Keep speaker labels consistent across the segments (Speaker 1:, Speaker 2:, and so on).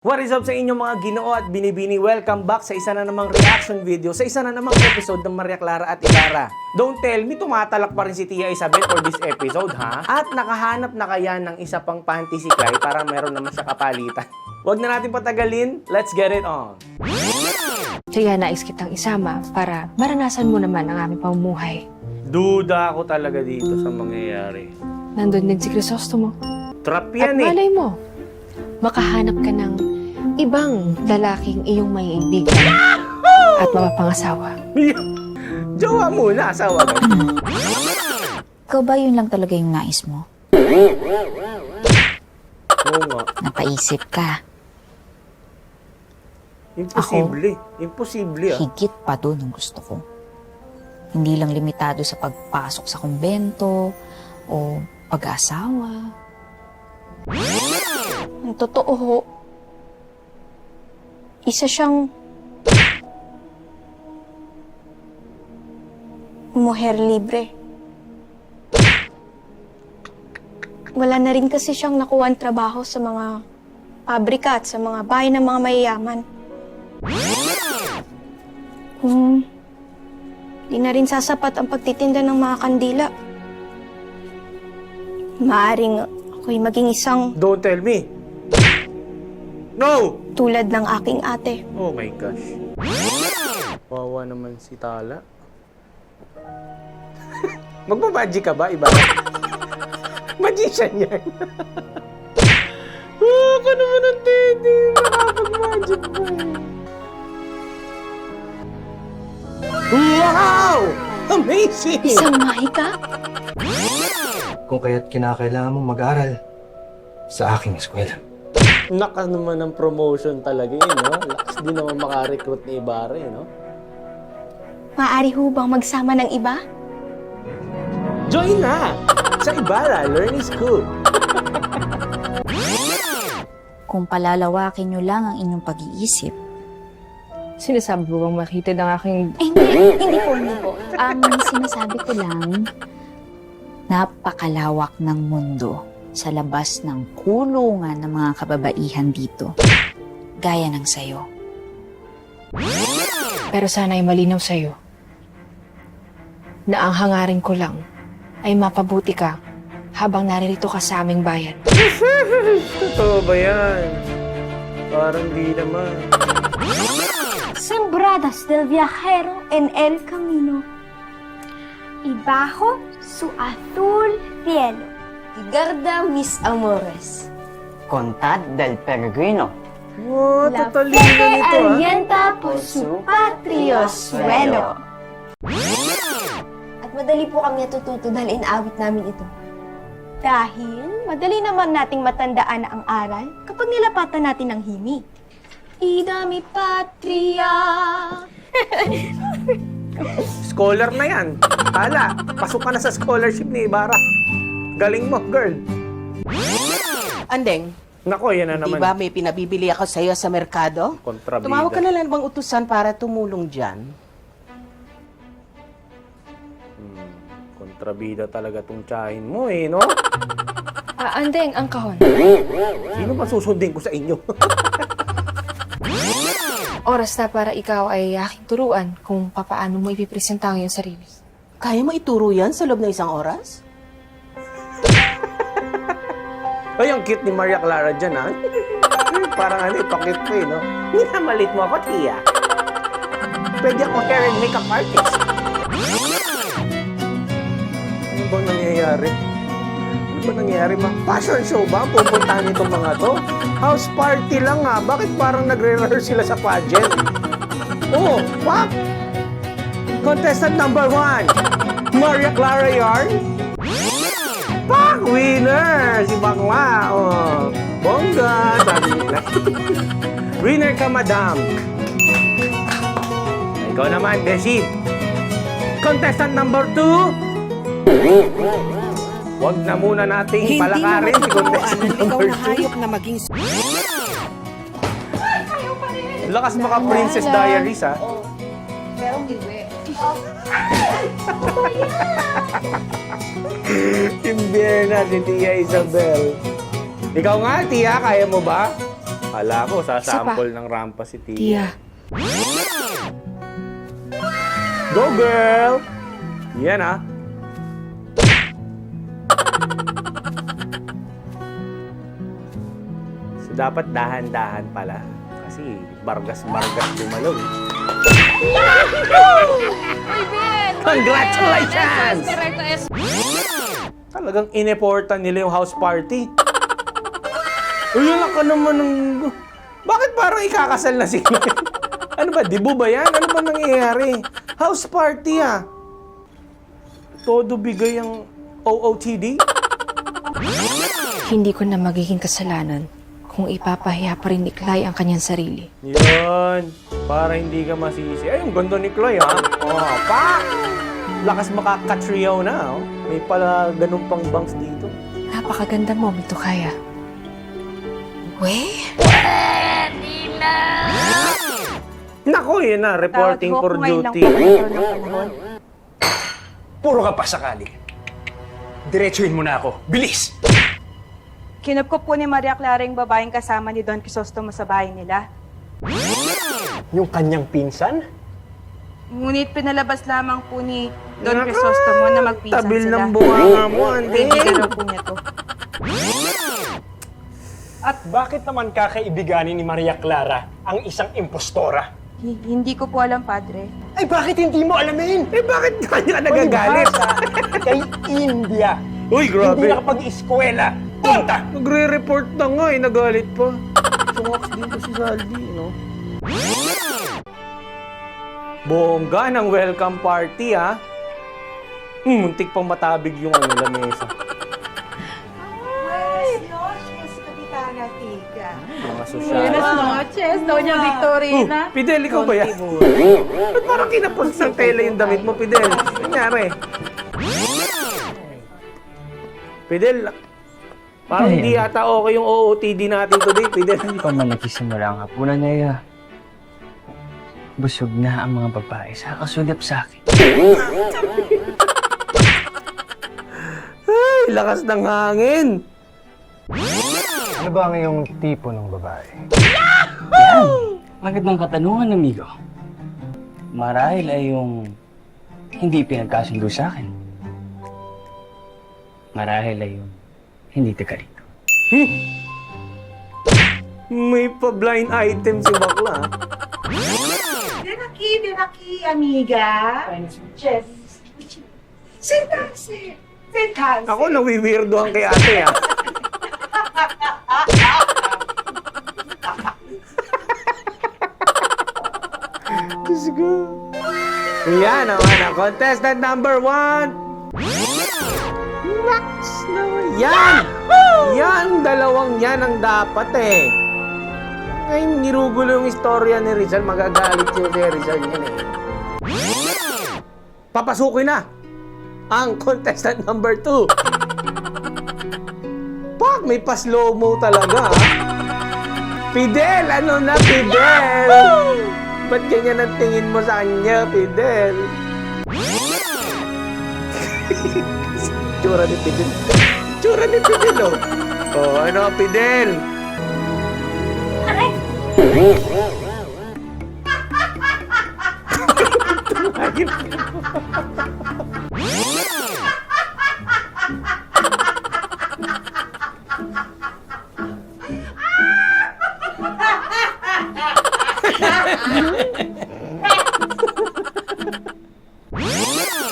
Speaker 1: What is up sa inyong mga ginoo at binibini? Welcome back sa isa na namang reaction video, sa isa na namang episode ng Maria Clara at Ibarra. Don't tell me, tumatalak pa rin si Tia Isabel for this episode, ha? At nakahanap na kaya ng isa pang panty si Clay para meron naman siya kapalitan. Huwag na natin patagalin, let's get it on!
Speaker 2: Kaya nais kitang isama para maranasan mo naman ang aming pamumuhay.
Speaker 1: Duda ako talaga dito sa mangyayari.
Speaker 2: Nandun din si Crisostomo.
Speaker 1: Trap
Speaker 2: At
Speaker 1: yan eh.
Speaker 2: malay mo, makahanap ka ng ibang lalaking iyong may ibigan at mapapangasawa.
Speaker 1: Jowa muna, asawa ka.
Speaker 3: Ikaw ba yun lang talaga yung nais mo?
Speaker 1: Oo nga.
Speaker 3: Napaisip ka.
Speaker 1: Imposible. Imposible ah.
Speaker 3: Higit pa doon ang gusto ko. Hindi lang limitado sa pagpasok sa kumbento o pag-asawa.
Speaker 4: Ang totoo ho, isa siyang muher libre. Wala na rin kasi siyang nakuha trabaho sa mga pabrika at sa mga bahay ng mga mayayaman. Kung di na rin sasapat ang pagtitinda ng mga kandila, maaring ako'y maging isang
Speaker 1: Don't tell me. No!
Speaker 4: tulad ng aking ate.
Speaker 1: Oh my gosh. Wawa naman si Tala. Magbabaji ka ba, iba? Magician yan. oh, ka naman ang teddy. Makapag-magic ba eh. Wow! Amazing!
Speaker 4: Isang mahika?
Speaker 5: kung kaya't kinakailangan mong mag-aral sa aking eskwela.
Speaker 1: Naka naman ang promotion talaga yun, no? Lakas din naman makarecruit ni Ibarra, eh, no?
Speaker 4: Maaari ho bang magsama ng iba?
Speaker 1: Join na! Sa Ibarra Learning School.
Speaker 3: Kung palalawakin nyo lang ang inyong pag-iisip,
Speaker 2: Sinasabi mo bang makita ng aking...
Speaker 3: eh, hindi, hindi po, hindi po. Ang sinasabi ko lang, napakalawak ng mundo sa labas ng kulungan ng mga kababaihan dito. Gaya ng sayo.
Speaker 2: Pero sana ay malinaw sa'yo na ang hangarin ko lang ay mapabuti ka habang naririto ka sa aming bayan.
Speaker 1: Totoo ba yan? Parang di naman.
Speaker 4: Sembradas del viajero en el camino. Y bajo su azul cielo. Garda mis amores.
Speaker 6: Contad del Peregrino.
Speaker 1: Wow,
Speaker 4: La
Speaker 1: tatalino
Speaker 4: fe
Speaker 1: nito ah.
Speaker 4: alienta por su patrio suelo. At madali po kami natututo dahil inawit namin ito. Dahil madali naman nating matandaan ang aral kapag nilapatan natin ang himi. Ida mi patria.
Speaker 1: Scholar na yan. Tala, pasok ka na sa scholarship ni Ibarra. Galing mo, girl.
Speaker 6: Andeng,
Speaker 1: Nako, yan na
Speaker 6: di
Speaker 1: naman.
Speaker 6: ba may pinabibili ako sa iyo sa merkado?
Speaker 1: Kontrabida.
Speaker 6: Tumawag ka na lang bang utusan para tumulong dyan?
Speaker 1: Hmm, kontrabida talaga tong tsahin mo eh, no?
Speaker 2: Ah, andeng, ang kahon.
Speaker 1: Sino ba susundin ko sa inyo?
Speaker 2: Oras na para ikaw ay aking turuan kung papaano mo ipipresenta ang iyong sarili.
Speaker 6: Kaya mo ituro yan sa loob ng isang oras?
Speaker 1: Ay, ang cute ni Maria Clara dyan, ha? Parang ano, ipakit ko eh, no? Minamalit mo ako, Tia. Pwede ako hair makeup artist. Ano bang nangyayari? Ano ba nangyayari? Ma? Fashion show ba ang pupuntahan nitong mga to? House party lang nga. Bakit parang nagre-rehearse sila sa pageant? Oh, what? Contestant number one, Maria Clara Yarn. Pak! Winner! Si Bakla! Oh. Bongga! Sabi ni Clark. Winner ka, madam! Ikaw naman, Beshi. Contestant number two. Huwag na muna nating palakarin si contestant number two.
Speaker 6: na maging...
Speaker 1: Lakas maka Princess Diaries, ha? Imbierna si Tia Isabel. Ikaw nga, Tia, kaya mo ba? Hala ko, sasample ng rampa si Tia.
Speaker 2: Tia,
Speaker 1: Go, girl! Yan, ah. So, dapat dahan-dahan pala. Kasi bargas-bargas dumalaw. eh. Congratulations! Talagang ineportan nila yung house party. Uy, yun ka naman ng... Bakit parang ikakasal na sila? ano ba, dibo ba yan? Ano ba nangyayari? House party ah. Todo bigay ang OOTD?
Speaker 2: hindi ko na magiging kasalanan kung ipapahiya pa rin ni Clay ang kanyang sarili.
Speaker 1: Yan. Para hindi ka masisi. Ay, ang ganda ni Chloe, ha? Oh, pa! Lakas makakatriyaw na, oh. May pala ganun pang bangs dito.
Speaker 2: Napakaganda mo, Mito Kaya. We?
Speaker 1: Nako, yun na. Reporting for duty.
Speaker 5: Puro ka pa sakali. Diretsuhin mo na ako. Bilis!
Speaker 7: Kinop ko po ni Maria Clara yung babaeng kasama ni Don Crisostomo sa bahay nila.
Speaker 5: Yung kanyang pinsan?
Speaker 7: Ngunit pinalabas lamang po ni Don Crisostomo na magpisan
Speaker 1: Tabil
Speaker 7: sila.
Speaker 1: ng bunganga mo, Ande.
Speaker 7: daw po niya to.
Speaker 8: At bakit naman kakaibiganin ni Maria Clara ang isang impostora?
Speaker 7: Hi- hindi ko po alam, Padre.
Speaker 8: Ay bakit hindi mo alamin?
Speaker 1: Eh, bakit kanya ka nagagalit?
Speaker 8: Palibhasa kay India.
Speaker 1: Uy,
Speaker 8: Hindi
Speaker 1: grabe.
Speaker 8: nakapag-eskwela. Punta!
Speaker 1: Nagre-report na nga eh, nagalit pa. Sumaks dito si Saldi, no? Bongga ng welcome party, ha? Hmm, muntik pang matabig yung ano, lamesa. Mga sosyal.
Speaker 7: noches, Doña Victorina.
Speaker 1: Oh, Fidel, ikaw ba yan? Ba't parang kinapos ng tela yung damit mo, Fidel? Nangyari? Fidel, parang hindi yata okay yung OOTD natin today, Fidel.
Speaker 9: Hindi pa man nagsisimula ang hapunan na iya. Busog na ang mga babae sa kasulip sa akin.
Speaker 1: Ay, lakas ng hangin.
Speaker 5: Ano ba ang iyong tipo ng babae?
Speaker 9: Yan! Magandang katanungan, amigo. Marahil ay yung hindi pinagkasundo sa akin. Marahil ay yung hindi taga rito.
Speaker 1: May pa-blind item si Bakla. Ah.
Speaker 10: Denaki, Denaki, amiga. Yes. Sentarse. Sentarse.
Speaker 1: Ako nawiwirdohan kay ate ah. Diyos ko. Yan naman ang contestant number one. Max naman. Yan! Yan! Dalawang yan ang dapat eh. Ngayon, nirugulo yung istorya ni Rizal. Magagalit yung si Rizal yan eh. Papasukin na ang contestant number 2. Pak, may pa-slow mo talaga. Fidel, ano na Fidel? Ba't ganyan ang tingin mo sa kanya, Fidel? Tsura ni Fidel. Tsura ni Fidel, oh. Oh, ano, Fidel?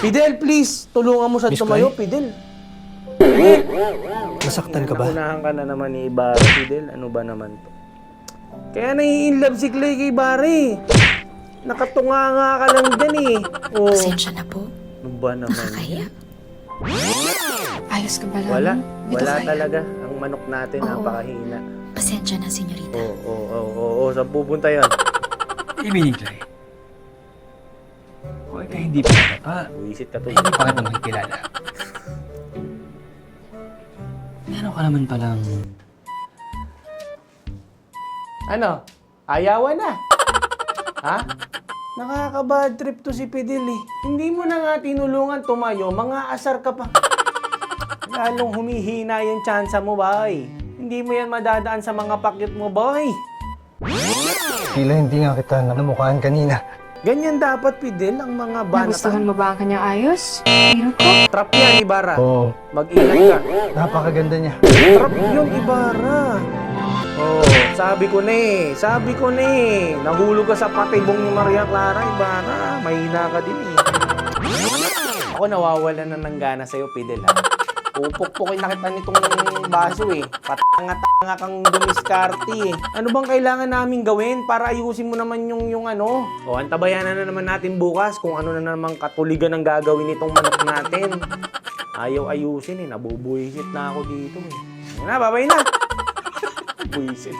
Speaker 1: Fidel, please, tulungan mo sa
Speaker 5: Miss
Speaker 1: tumayo,
Speaker 5: Clay?
Speaker 1: Fidel.
Speaker 5: Nasaktan ka ba?
Speaker 1: Nakunahan ka na naman ni Ibarra, Fidel. Ano ba naman to? Kaya nai-inlove si Clay kay Barry. Nakatunga nga ka lang dyan eh. Oh,
Speaker 3: Pasensya na po.
Speaker 1: ano ba naman
Speaker 3: Nakakahiya.
Speaker 1: yan?
Speaker 2: Ayos ka ba lang?
Speaker 1: Wala. Wala
Speaker 2: Kaya?
Speaker 1: talaga. Ang manok natin,
Speaker 3: Oo.
Speaker 1: napakahina.
Speaker 3: Pasensya na, senyorita.
Speaker 1: Oo, oo, oo, oo, oo. Saan pupunta yan?
Speaker 9: Ibig Clay. Huwag ka hindi pa pa.
Speaker 1: Buisit ka to.
Speaker 9: Ay, hindi pa kita makikilala. Meron ka naman palang...
Speaker 1: Ano? Ayawan na. ha? Nakaka-bad trip to si Fidel eh. Hindi mo na nga tinulungan tumayo, mga asar ka pa. Lalong humihina yung tsansa mo, boy. Hindi mo yan madadaan sa mga pakyut mo, boy.
Speaker 5: Tila hindi nga kita namukhaan kanina.
Speaker 1: Ganyan dapat, Fidel, ang mga
Speaker 2: Nagustuhan
Speaker 1: banata.
Speaker 2: mo ba ang kanyang ayos? Hirap ko.
Speaker 1: Trap yan, Ibarra.
Speaker 5: Oo,
Speaker 1: Mag-ingat ka.
Speaker 5: napakaganda niya.
Speaker 1: Trap yun, Ibarra. Oh, sabi ko na eh. Sabi ko na eh. Nahulog ka sa patibong ni Maria Clara, Ibarra. Mahina ka din eh. Ako nawawala na ng gana sa'yo, Fidel ha. Pupukpukin na kita nitong baso eh. Patanga-tanga kang dumiskarte eh. Ano bang kailangan namin gawin para ayusin mo naman yung, yung ano? O, antabayan na, na naman natin bukas kung ano na naman katuligan ang gagawin nitong manok natin. Ayaw ayusin eh. Nabubuisit na ako dito eh. Yan na, babay na. 不一些。